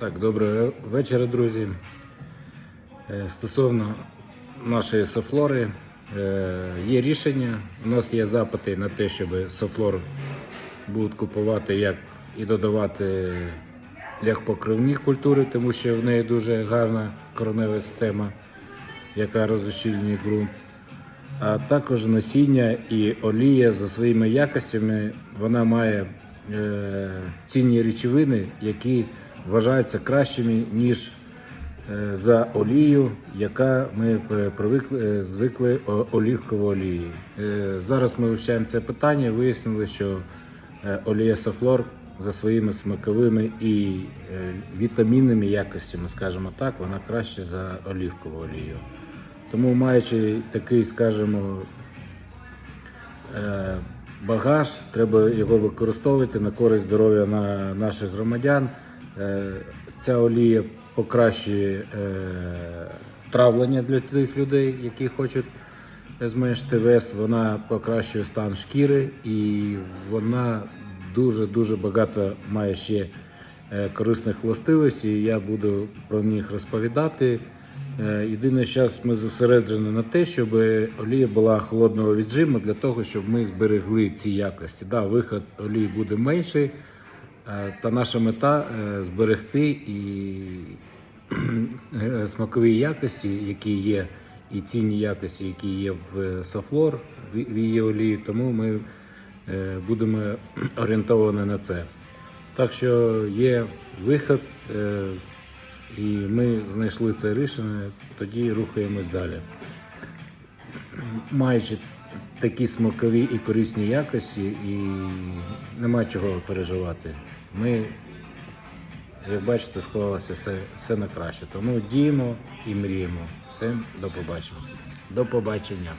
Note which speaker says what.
Speaker 1: Так, доброго вечора, друзі. Е, Стосовно нашої софлори, е, є рішення. У нас є запити на те, щоб софлор будуть купувати як і додавати як покривні культури, тому що в неї дуже гарна коренева система, яка розущільнює ґрунт. А також насіння і олія за своїми якостями вона має е, цінні речовини, які вважаються кращими, ніж е, за олію, яка ми привикли, е, звикли о- олівкової олії. Е, зараз ми вивчаємо це питання і вияснили, що е, олія Софлор за своїми смаковими і е, вітамінними якостями, скажімо так, вона краще за олівкову олію. Тому маючи такий, скажімо, е, багаж, треба його використовувати на користь здоров'я наших громадян. Е, Ця олія покращує е, травлення для тих людей, які хочуть зменшити вес. Вона покращує стан шкіри і вона дуже дуже багато має ще е, корисних властивостей. Я буду про них розповідати. Єдине, зараз ми зосереджені на те, щоб олія була холодного віджиму для того, щоб ми зберегли ці якості. Да, виход олії буде менший, та наша мета е, зберегти і е, смакові якості, які є, і цінні якості, які є в Софлор, в її олії. Тому ми е, будемо орієнтовані на це. Так що є виход. е, і ми знайшли це рішення, тоді рухаємось далі. Маючи такі смакові і корисні якості, і нема чого переживати. Ми, як бачите, склалося все, все на краще. Тому діємо і мріємо. Всім до побачення. До побачення.